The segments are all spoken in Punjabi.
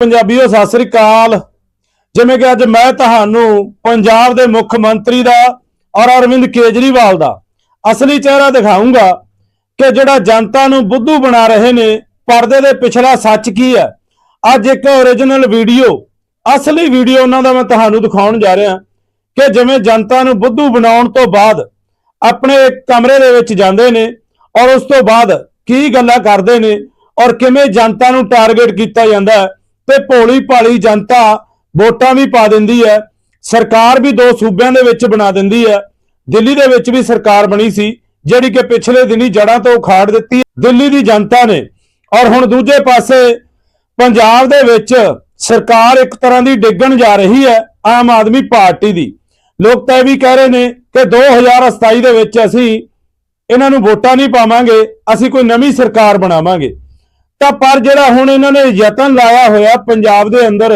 ਪੰਜਾਬੀਓ ਸਤਿ ਸ੍ਰੀ ਅਕਾਲ। ਜਿਵੇਂ ਕਿ ਅੱਜ ਮੈਂ ਤੁਹਾਨੂੰ ਪੰਜਾਬ ਦੇ ਮੁੱਖ ਮੰਤਰੀ ਦਾ ਔਰ ਅਰਵਿੰਦ ਕੇਜਰੀਵਾਲ ਦਾ ਅਸਲੀ ਚਿਹਰਾ ਦਿਖਾਉਂਗਾ ਕਿ ਜਿਹੜਾ ਜਨਤਾ ਨੂੰ ਬੁੱਧੂ ਬਣਾ ਰਹੇ ਨੇ, ਪਰਦੇ ਦੇ ਪਿਛਲਾ ਸੱਚ ਕੀ ਹੈ। ਅੱਜ ਇੱਕ ਓਰੀਜਨਲ ਵੀਡੀਓ ਅਸਲੀ ਵੀਡੀਓ ਉਹਨਾਂ ਦਾ ਮੈਂ ਤੁਹਾਨੂੰ ਦਿਖਾਉਣ ਜਾ ਰਿਹਾ ਕਿ ਜਿਵੇਂ ਜਨਤਾ ਨੂੰ ਬੁੱਧੂ ਬਣਾਉਣ ਤੋਂ ਬਾਅਦ ਆਪਣੇ ਕਮਰੇ ਦੇ ਵਿੱਚ ਜਾਂਦੇ ਨੇ ਔਰ ਉਸ ਤੋਂ ਬਾਅਦ ਕੀ ਗੱਲਾਂ ਕਰਦੇ ਨੇ ਔਰ ਕਿਵੇਂ ਜਨਤਾ ਨੂੰ ਟਾਰਗੇਟ ਕੀਤਾ ਜਾਂਦਾ ਹੈ। ਤੇ ਭੋਲੀ ਭਾਲੀ ਜਨਤਾ ਵੋਟਾਂ ਵੀ ਪਾ ਦਿੰਦੀ ਹੈ। ਸਰਕਾਰ ਵੀ ਦੋ ਸੂਬਿਆਂ ਦੇ ਵਿੱਚ ਬਣਾ ਦਿੰਦੀ ਹੈ। ਦਿੱਲੀ ਦੇ ਵਿੱਚ ਵੀ ਸਰਕਾਰ ਬਣੀ ਸੀ, ਜਿਹੜੀ ਕਿ ਪਿਛਲੇ ਦਿਨੀ ਜੜਾਂ ਤੋਂ ਉਖਾੜ ਦਿੱਤੀ ਦਿੱਲੀ ਦੀ ਜਨਤਾ ਨੇ ਔਰ ਹੁਣ ਦੂਜੇ ਪਾਸੇ ਪੰਜਾਬ ਦੇ ਵਿੱਚ ਸਰਕਾਰ ਇੱਕ ਤਰ੍ਹਾਂ ਦੀ ਡਿੱਗਣ ਜਾ ਰਹੀ ਹੈ ਆਮ ਆਦਮੀ ਪਾਰਟੀ ਦੀ। ਲੋਕ ਤਾਂ ਇਹ ਵੀ ਕਹਿ ਰਹੇ ਨੇ ਕਿ 2027 ਦੇ ਵਿੱਚ ਅਸੀਂ ਇਹਨਾਂ ਨੂੰ ਵੋਟਾਂ ਨਹੀਂ ਪਾਵਾਂਗੇ, ਅਸੀਂ ਕੋਈ ਨਵੀਂ ਸਰਕਾਰ ਬਣਾਵਾਂਗੇ। ਤਾਂ ਪਰ ਜਿਹੜਾ ਹੁਣ ਇਹਨਾਂ ਨੇ ਯਤਨ ਲਾਇਆ ਹੋਇਆ ਪੰਜਾਬ ਦੇ ਅੰਦਰ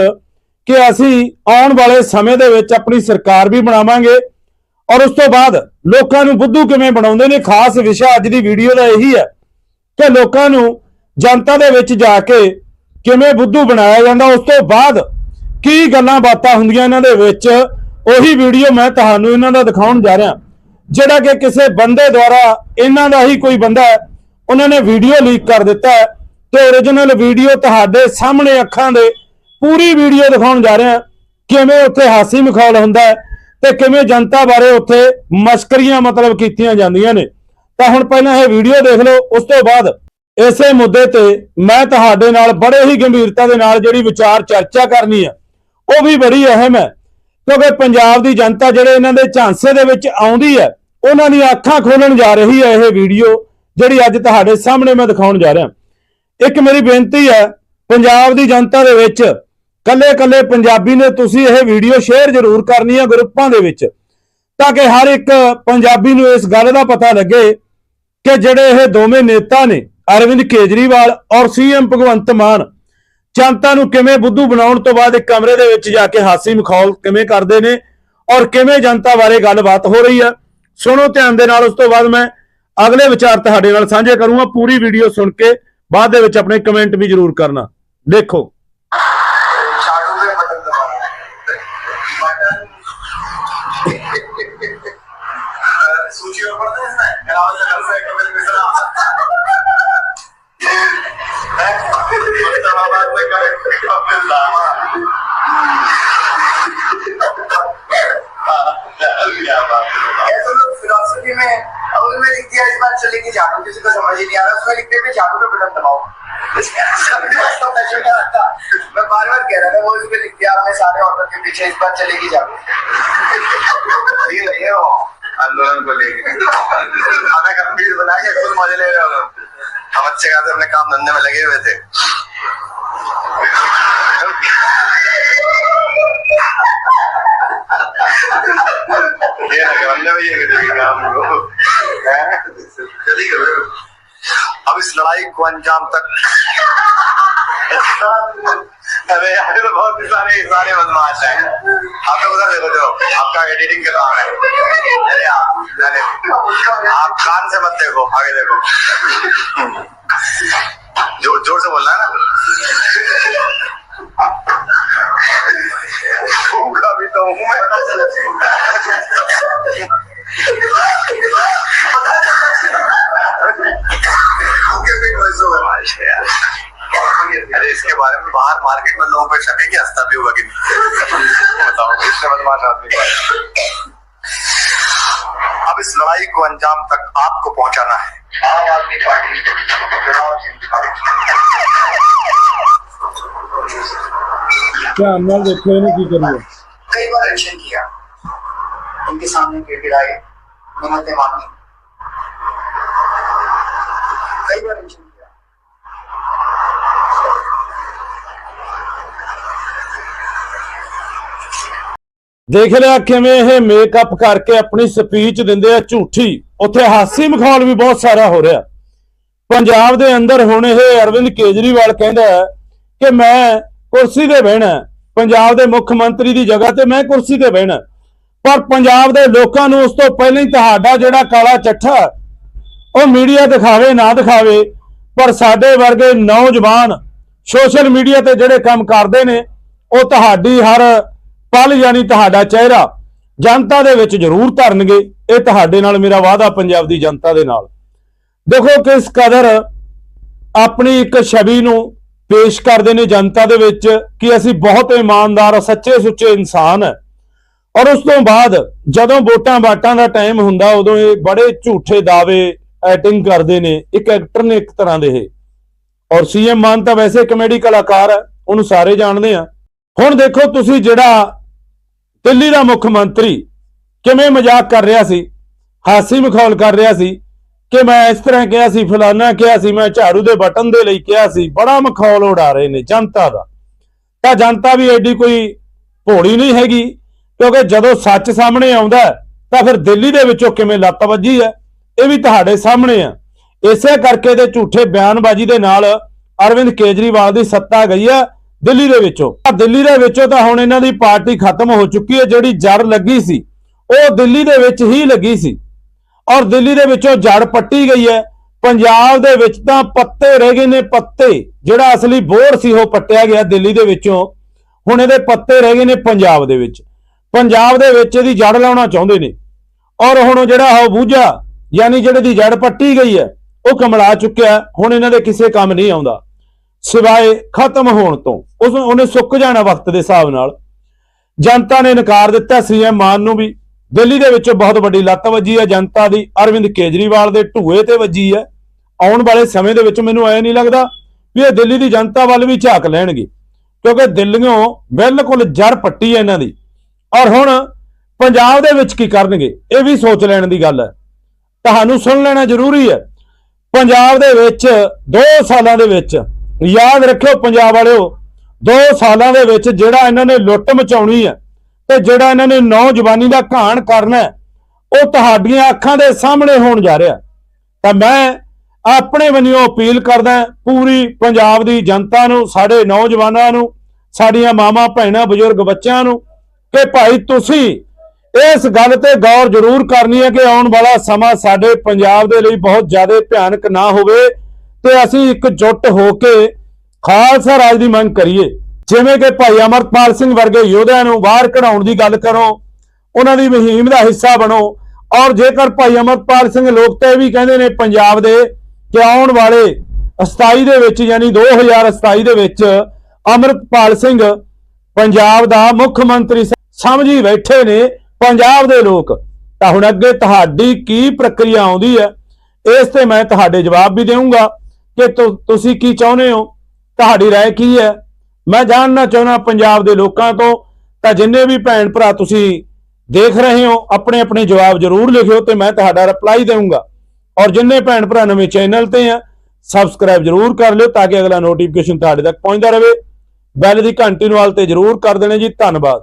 ਕਿ ਅਸੀਂ ਆਉਣ ਵਾਲੇ ਸਮੇਂ ਦੇ ਵਿੱਚ ਆਪਣੀ ਸਰਕਾਰ ਵੀ ਬਣਾਵਾਂਗੇ ਔਰ ਉਸ ਤੋਂ ਬਾਅਦ ਲੋਕਾਂ ਨੂੰ ਬੁੱਧੂ ਕਿਵੇਂ ਬਣਾਉਂਦੇ ਨੇ, ਖਾਸ ਵਿਸ਼ਾ ਅੱਜ ਦੀ ਵੀਡੀਓ ਦਾ ਇਹੀ ਹੈ ਕਿ ਲੋਕਾਂ ਨੂੰ ਜਨਤਾ ਦੇ ਵਿੱਚ ਜਾ ਕੇ ਕਿਵੇਂ ਬੁੱਧੂ ਬਣਾਇਆ ਜਾਂਦਾ, ਉਸ ਤੋਂ ਬਾਅਦ ਕੀ ਗੱਲਾਂ ਬਾਤਾਂ ਹੁੰਦੀਆਂ ਇਹਨਾਂ ਦੇ ਵਿੱਚ, ਉਹੀ ਵੀਡੀਓ ਮੈਂ ਤੁਹਾਨੂੰ ਇਹਨਾਂ ਦਾ ਦਿਖਾਉਣ ਜਾ ਰਿਹਾ। ਜਿਹੜਾ ਕਿ ਕਿਸੇ ਬੰਦੇ ਦੁਆਰਾ, ਇਹਨਾਂ ਦਾ ਹੀ ਕੋਈ ਬੰਦਾ ਉਹਨਾਂ ਨੇ ਵੀਡੀਓ ਲੀਕ ਕਰ ਦਿੱਤਾ ਹੈ। ਤੇ origignal ਵੀਡੀਓ ਤੁਹਾਡੇ ਸਾਹਮਣੇ ਅੱਖਾਂ ਦੇ ਪੂਰੀ ਵੀਡੀਓ ਦਿਖਾਉਣ ਜਾ ਰਿਹਾ ਕਿਵੇਂ ਉੱਥੇ ਹਾਸੀ ਮਖੌਲ ਹੁੰਦਾ ਹੈ ਤੇ ਕਿਵੇਂ ਜਨਤਾ ਬਾਰੇ ਉੱਥੇ ਮਸਕਰੀਆਂ ਮਤਲਬ ਕੀਤੀਆਂ ਜਾਂਦੀਆਂ ਨੇ। ਤਾਂ ਹੁਣ ਪਹਿਲਾਂ ਇਹ ਵੀਡੀਓ ਦੇਖ ਲਓ, ਉਸ ਤੋਂ ਬਾਅਦ ਇਸੇ ਮੁੱਦੇ ਤੇ ਮੈਂ ਤੁਹਾਡੇ ਨਾਲ ਬੜੇ ਹੀ ਗੰਭੀਰਤਾ ਦੇ ਨਾਲ ਜਿਹੜੀ ਵਿਚਾਰ ਚਰਚਾ ਕਰਨੀ ਹੈ ਉਹ ਵੀ ਬੜੀ ਅਹਿਮ ਹੈ। ਕਿਉਂਕਿ ਪੰਜਾਬ ਦੀ ਜਨਤਾ ਜਿਹੜੇ ਇਹਨਾਂ ਦੇ ਝਾਂਸੇ ਦੇ ਵਿੱਚ ਆਉਂਦੀ ਹੈ, ਉਹਨਾਂ ਦੀਆਂ ਅੱਖਾਂ ਖੋਲਣ ਜਾ ਰਹੀ ਹੈ ਇਹ ਵੀਡੀਓ ਜਿਹੜੀ ਅੱਜ ਤੁਹਾਡੇ ਸਾਹਮਣੇ ਮੈਂ ਦਿਖਾਉਣ ਜਾ ਰਿਹਾ। ਇੱਕ ਮੇਰੀ ਬੇਨਤੀ ਹੈ, ਪੰਜਾਬ ਦੀ ਜਨਤਾ ਦੇ ਵਿੱਚ ਕੱਲੇ ਕੱਲੇ ਪੰਜਾਬੀ ਨੇ ਤੁਸੀਂ ਇਹ ਵੀਡੀਓ ਸ਼ੇਅਰ ਜ਼ਰੂਰ ਕਰਨੀ ਹੈ ਗਰੁੱਪਾਂ ਦੇ ਵਿੱਚ, ਤਾਂ ਕਿ ਹਰ ਇੱਕ ਪੰਜਾਬੀ ਨੂੰ ਇਸ ਗੱਲ ਦਾ ਪਤਾ ਲੱਗੇ ਕਿ ਜਿਹੜੇ ਇਹ ਦੋਵੇਂ ਨੇਤਾ ਨੇ, ਅਰਵਿੰਦ ਕੇਜਰੀਵਾਲ ਔਰ ਸੀਐਮ ਭਗਵੰਤ ਮਾਨ, ਜਨਤਾ ਨੂੰ ਕਿਵੇਂ ਬੁੱਧੂ ਬਣਾਉਣ ਤੋਂ ਬਾਅਦ ਇੱਕ ਕਮਰੇ ਦੇ ਵਿੱਚ ਜਾ ਕੇ ਹਾਸੀ ਮਖੌਲ ਕਿਵੇਂ ਕਰਦੇ ਨੇ ਔਰ ਕਿਵੇਂ ਜਨਤਾ ਬਾਰੇ ਗੱਲਬਾਤ ਹੋ ਰਹੀ ਹੈ, ਸੁਣੋ ਧਿਆਨ ਦੇ ਨਾਲ, ਉਸ ਤੋਂ ਬਾਅਦ ਮੈਂ ਅਗਲੇ ਵਿਚਾਰ ਤੁਹਾਡੇ ਨਾਲ ਸਾਂਝੇ ਕਰੂੰਗਾ, ਪੂਰੀ ਵੀਡੀਓ ਸੁਣ ਕੇ ਬਾਅਦ ਦੇ ਵਿੱਚ ਆਪਣੇ ਕਮੈਂਟ ਵੀ ਜ਼ਰੂਰ ਕਰਨਾ। ਦੇਖੋ। ਚਾਲੂ ਦੇ ਬਟਨ ਦਬਾਓ ਸੂਚੀ ਇਹ ਤਾਂ ਫਿਲਾਸਫੀ ਮੇਂ फिलोसफी में लिख दिया इस बार चले चलेगी झाड़ू किसी को समझ ही नहीं आ रहा। उसमें लिखते भी झाड़ू पे बटन दबाओ। मैं बार बार कह रहा था वो इसमें लिख दिया आपने सारे ऑर्डर के पीछे इस बार चलेगी झाड़ू ये नहीं है आंदोलन को लेके। हमें गंभीर बना के खुद मज़े ले रहे हो। हम अच्छे खासे अपने काम धंधे में लगे हुए थे। ये लगे बंदे में ये काम को अब इस लड़ाई को अंजाम तक अरे यार तो बहुत सारे सारे बदमाश हैं। आप लोग उधर देखो जो, आपका एडिटिंग का काम है। अरे आप आप कान से मत देखो, आगे देखो। जो ज़ोर से बोलना है ना। भूखा भी तो हूँ मैं। इसके बारे में बाहर मार्केट में लोगों को शक है कि हंसता भी होगा कि नहीं? बताओ इससे बदमाश आदमी अब इस लड़ाई को अंजाम तक आपको पहुंचाना है। आम आदमी पार्टी क्या की कई बार अच्छे किया। उनके सामने गिड़गिड़ाए मांगी कई बार अच्छे ਦੇਖ ਲਿਆ ਕਿਵੇਂ ਇਹ ਮੇਕਅਪ ਕਰਕੇ ਆਪਣੀ ਸਪੀਚ ਦਿੰਦੇ ਆ ਝੂਠੀ। ਉੱਥੇ ਹਾਸੀ ਮਖੌਲ ਵੀ ਬਹੁਤ ਸਾਰਾ ਹੋ ਰਿਹਾ। ਪੰਜਾਬ ਦੇ ਅੰਦਰ ਹੁਣ ਇਹ ਅਰਵਿੰਦ ਕੇਜਰੀਵਾਲ ਕਹਿੰਦਾ ਹੈ ਕਿ ਮੈਂ ਕੁਰਸੀ ਤੇ ਬਹਿਣਾ ਪੰਜਾਬ ਦੇ ਮੁੱਖ ਮੰਤਰੀ ਦੀ ਜਗ੍ਹਾ ਤੇ ਮੈਂ ਕੁਰਸੀ ਤੇ ਬਹਿਣਾ ਪਰ ਪੰਜਾਬ ਦੇ ਲੋਕਾਂ ਨੂੰ ਉਸ ਤੋਂ ਪਹਿਲਾਂ ਹੀ ਤੁਹਾਡਾ ਜਿਹੜਾ ਕਾਲਾ ਚੱਠਾ ਉਹ ਮੀਡੀਆ ਦਿਖਾਵੇ ਨਾ ਦਿਖਾਵੇ, ਪਰ ਸਾਡੇ ਵਰਗੇ ਨੌਜਵਾਨ ਸੋਸ਼ਲ ਮੀਡੀਆ ਤੇ ਜਿਹੜੇ ਕੰਮ ਕਰਦੇ ਨੇ, ਉਹ ਤੁਹਾਡੀ ਹਰ ਪਲ ਯਾਨੀ ਤੁਹਾਡਾ ਚਿਹਰਾ ਜਨਤਾ ਦੇ ਵਿੱਚ ਜ਼ਰੂਰ ਧਰਨਗੇ, ਇਹ ਤੁਹਾਡੇ ਨਾਲ ਮੇਰਾ ਵਾਅਦਾ ਪੰਜਾਬ ਦੀ ਜਨਤਾ ਦੇ ਨਾਲ। ਦੇਖੋ ਕਿਸ ਕਦਰ ਆਪਣੀ ਇੱਕ ਛਵੀ ਨੂੰ ਪੇਸ਼ ਕਰਦੇ ਨੇ ਜਨਤਾ ਦੇ ਵਿੱਚ ਕਿ ਅਸੀਂ ਬਹੁਤ ਇਮਾਨਦਾਰ ਸੱਚੇ ਸੁੱਚੇ ਇਨਸਾਨ ਹੈ। ਔਰ ਉਸ ਤੋਂ ਬਾਅਦ ਜਦੋਂ ਵੋਟਾਂ ਬਾਟਾਂ ਦਾ ਟਾਈਮ ਹੁੰਦਾ, ਉਦੋਂ ਇਹ ਬੜੇ ਝੂਠੇ ਦਾਅਵੇ ਐਕਟਿੰਗ ਕਰਦੇ ਨੇ, ਇੱਕ ਐਕਟਰ ਨੇ ਇੱਕ ਤਰ੍ਹਾਂ ਦੇ ਇਹ। ਔਰ ਸੀਐਮ ਮਾਨ ਤਾਂ ਵੈਸੇ ਕਮੇਡੀ ਕਲਾਕਾਰ ਹੈ, ਉਹਨੂੰ ਸਾਰੇ ਜਾਣਦੇ ਆ। ਹੁਣ ਦੇਖੋ ਤੁਸੀਂ ਜਿਹੜਾ ਦਿੱਲੀ ਦਾ ਮੁੱਖ ਮੰਤਰੀ ਕਿਵੇਂ ਮਜ਼ਾਕ ਕਰ ਰਿਹਾ ਸੀ, ਹਾਸੀ ਮਖੌਲ ਕਰ ਰਿਹਾ ਸੀ, ਕਿ ਮੈਂ ਇਸ ਤਰ੍ਹਾਂ ਕਿਹਾ ਸੀ, ਫਲਾਨਾ ਕਿਹਾ ਸੀ, ਮੈਂ ਝਾੜੂ ਦੇ ਬਟਨ ਦੇ ਲਈ ਕਿਹਾ ਸੀ, ਬੜਾ ਮਖੌਲ ਉਡਾ ਰਹੇ ਨੇ ਜਨਤਾ ਦਾ। ਤਾਂ ਜਨਤਾ ਵੀ ਐਡੀ ਕੋਈ ਭੋਲੀ ਨਹੀਂ ਹੈਗੀ, ਕਿਉਂਕਿ ਜਦੋਂ ਸੱਚ ਸਾਹਮਣੇ ਆਉਂਦਾ ਤਾਂ ਫਿਰ ਦਿੱਲੀ ਦੇ ਵਿੱਚੋਂ ਕਿਵੇਂ ਲੱਤ ਵੱਜੀ ਹੈ, ਇਹ ਵੀ ਤੁਹਾਡੇ ਸਾਹਮਣੇ ਆ। ਇਸੇ ਕਰਕੇ ਤੇ ਝੂਠੇ ਬਿਆਨਬਾਜ਼ੀ ਦੇ ਨਾਲ ਅਰਵਿੰਦ ਕੇਜਰੀਵਾਲ ਦੀ ਸੱਤਾ ਗਈ ਹੈ ਦਿੱਲੀ ਦੇ ਵਿੱਚੋਂ। ਦਿੱਲੀ ਦੇ ਵਿੱਚੋਂ ਤਾਂ ਹੁਣ ਇਹਨਾਂ ਦੀ ਪਾਰਟੀ ਖਤਮ ਹੋ ਚੁੱਕੀ ਹੈ, ਜਿਹੜੀ ਜੜ ਲੱਗੀ ਸੀ, ਉਹ ਦਿੱਲੀ ਦੇ ਵਿੱਚ ਹੀ ਲੱਗੀ ਸੀ। ਔਰ ਦਿੱਲੀ ਦੇ ਵਿੱਚੋਂ ਜੜ ਪੱਟੀ ਗਈ ਹੈ। ਪੰਜਾਬ ਦੇ ਵਿੱਚ ਤਾਂ ਪੱਤੇ ਰਹਿ ਗਏ ਨੇ, ਪੱਤੇ। ਜਿਹੜਾ ਅਸਲੀ ਬੋਰ ਸੀ, ਉਹ ਪੱਟਿਆ ਗਿਆ ਦਿੱਲੀ ਦੇ ਵਿੱਚੋਂ। ਹੁਣ ਇਹਦੇ ਪੱਤੇ ਰਹਿ ਗਏ ਨੇ ਪੰਜਾਬ ਦੇ ਵਿੱਚ। ਪੰਜਾਬ ਦੇ ਵਿੱਚ ਇਹਦੀ ਜੜ ਲਾਉਣਾ ਚਾਹੁੰਦੇ ਨੇ। ਔਰ ਹੁਣ ਜਿਹੜਾ ਉਹ ਬੂਝਾ, ਯਾਨੀ ਜਿਹੜੇ ਦੀ ਜੜ ਪੱਟੀ ਗਈ ਹੈ, ਉਹ ਕਮਲਾ ਚੁੱਕਿਆ। ਹੁਣ ਇਹਨਾਂ ਦੇ ਕਿਸੇ ਕੰਮ ਨਹੀਂ ਆਉਂਦਾ। ਸਿਵਾਏ ਖਤਮ ਹੋਣ ਤੋਂ। ਉਸ ਉਹਨੇ ਸੁੱਕ ਜਾਣਾ ਵਕਤ ਦੇ ਹਿਸਾਬ ਨਾਲ। ਜਨਤਾ ਨੇ ਨਕਾਰ ਦਿੱਤਾ, ਸੀਐਮ ਮਾਨ ਨੂੰ ਵੀ। ਦਿੱਲੀ ਦੇ ਵਿੱਚ ਬਹੁਤ ਵੱਡੀ ਲੱਤ ਵੱਜੀ ਹੈ। ਜਨਤਾ ਦੀ ਅਰਵਿੰਦ ਕੇਜਰੀਵਾਲ ਦੇ ਢੂਏ ਤੇ ਵੱਜੀ ਹੈ। ਆਉਣ ਵਾਲੇ ਸਮੇਂ ਦੇ ਵਿੱਚ ਮੈਨੂੰ ਐ ਨਹੀਂ ਲੱਗਦਾ ਵੀ ਇਹ ਦਿੱਲੀ ਦੀ ਜਨਤਾ ਵੱਲ ਵੀ ਝਾਕ ਲੈਣਗੇ। ਕਿਉਂਕਿ ਦਿੱਲੀੋਂ ਬਿਲਕੁਲ ਜੜ ਪੱਟੀ ਹੈ ਇਹਨਾਂ ਦੀ। ਔਰ ਹੁਣ ਪੰਜਾਬ ਦੇ ਵਿੱਚ ਕੀ ਕਰਨਗੇ, ਇਹ ਵੀ ਸੋਚ ਲੈਣ ਦੀ ਗੱਲ ਹੈ। ਤੁਹਾਨੂੰ ਸੁਣ ਲੈਣਾ ਜ਼ਰੂਰੀ ਹੈ। ਪੰਜਾਬ ਦੇ ਵਿੱਚ 2 ਸਾਲਾਂ ਦੇ ਵਿੱਚ ਯਾਦ ਰੱਖਿਓ ਪੰਜਾਬ ਵਾਲਿਓ 2 ਸਾਲਾਂ ਦੇ ਵਿੱਚ ਜਿਹੜਾ ਇਹਨਾਂ ਨੇ ਲੁੱਟ ਮਚਾਉਣੀ ਹੈ ਤੇ ਜਿਹੜਾ ਇਹਨਾਂ ਨੇ ਨੌਜਵਾਨੀ ਦਾ ਘਾਣ ਕਰਨਾ ਉਹ ਤੁਹਾਡੀਆਂ ਅੱਖਾਂ ਦੇ ਸਾਹਮਣੇ ਹੋਣ ਜਾ ਰਿਹਾ। ਤਾਂ ਮੈਂ ਆਪਣੇ ਵੱਲੋਂ ਅਪੀਲ ਕਰਦਾ ਪੂਰੀ ਪੰਜਾਬ ਦੀ ਜਨਤਾ ਨੂੰ, ਸਾਡੇ ਨੌਜਵਾਨਾਂ ਨੂੰ, ਸਾਡੀਆਂ ਮਾਵਾਂ, ਭੈਣਾਂ, ਬਜ਼ੁਰਗ ਬੱਚਿਆਂ ਨੂੰ ਕਿ ਭਾਈ ਤੁਸੀਂ ਇਸ ਗੱਲ ਤੇ ਗੌਰ ਜ਼ਰੂਰ ਕਰਨੀ ਹੈ ਕਿ ਆਉਣ ਵਾਲਾ ਸਮਾਂ ਸਾਡੇ ਪੰਜਾਬ ਦੇ ਲਈ ਬਹੁਤ ਜ਼ਿਆਦਾ ਭਿਆਨਕ ਨਾ ਹੋਵੇ ਤੇ ਅਸੀਂ ਇਕਜੁੱਟ ਹੋ ਕੇ ਖਾਲਸਾ ਰਾਜ ਦੀ ਮੰਗ ਕਰੀਏ। ਜਿਵੇਂ ਕਿ ਭਾਈ ਅਮਰਪਾਲ ਸਿੰਘ ਵਰਗੇ ਯੋਧਿਆਂ ਨੂੰ ਬਾਹਰ ਕਢਾਉਣ ਦੀ ਗੱਲ ਕਰੋ, ਉਹਨਾਂ ਦੀ ਮੁਹਿੰਮ ਦਾ ਹਿੱਸਾ ਬਣੋ। ਔਰ ਜੇਕਰ ਭਾਈ ਅਮਰਪਾਲ ਸਿੰਘ ਲੋਕ ਤਾਂ ਇਹ ਵੀ ਕਹਿੰਦੇ ਨੇ ਪੰਜਾਬ ਦੇ ਕਿ ਆਉਣ ਵਾਲੇ 27 ਦੇ ਵਿੱਚ ਯਾਨੀ 2027 ਦੇ ਵਿੱਚ ਅਮਰਪਾਲ ਸਿੰਘ ਪੰਜਾਬ ਦਾ ਮੁੱਖ ਮੰਤਰੀ ਸ- ਸਮਝੀ ਬੈਠੇ ਨੇ ਪੰਜਾਬ ਦੇ ਲੋਕ। ਤਾਂ ਹੁਣ ਅੱਗੇ ਤੁਹਾਡੀ ਕੀ ਪ੍ਰਕਿਰਿਆ ਆਉਂਦੀ ਹੈ, ਇਸ ਤੇ ਮੈਂ ਤੁਹਾਡੇ ਜਵਾਬ ਵੀ ਦੇਵਾਂਗਾ ਕਿ ਤੁ- ਤੁਸੀਂ ਕੀ ਚਾਹੁੰਦੇ ਹੋ ਤੁਹਾਡੀ رائے ਕੀ ਹੈ ਮੈਂ ਜਾਣਨਾ ਚਾਹੁੰਦਾ ਪੰਜਾਬ ਦੇ ਲੋਕਾਂ ਤੋਂ ਤਾਂ ਜਿੰਨੇ ਵੀ ਭੈਣ ਭਰਾ ਤੁਸੀਂ ਦੇਖ ਰਹੇ ਹੋ ਆਪਣੇ ਆਪਣੇ ਜਵਾਬ ਜ਼ਰੂਰ ਲਿਖਿਓ ਤੇ ਮੈਂ ਤੁਹਾਡਾ ਰਿਪਲਾਈ ਦੇਵਾਂਗਾ ਔਰ ਜਿੰਨੇ ਭੈਣ ਭਰਾ ਨਵੇਂ ਚੈਨਲ ਤੇ ਆ ਸਬਸਕ੍ਰਾਈਬ ਜ਼ਰੂਰ ਕਰ ਲਿਓ ਤਾਂ ਕਿ ਅਗਲਾ ਨੋਟੀਫਿਕੇਸ਼ਨ ਤੁਹਾਡੇ ਤੱਕ ਪਹੁੰਚਦਾ ਰਹੇ ਬੈਲ ਦੀ ਘੰਟੀ ਨੂੰ ਵਾਲ ਤੇ ਜ਼ਰੂਰ ਕਰ ਦੇਣਾ ਜੀ ਧੰਨਵਾਦ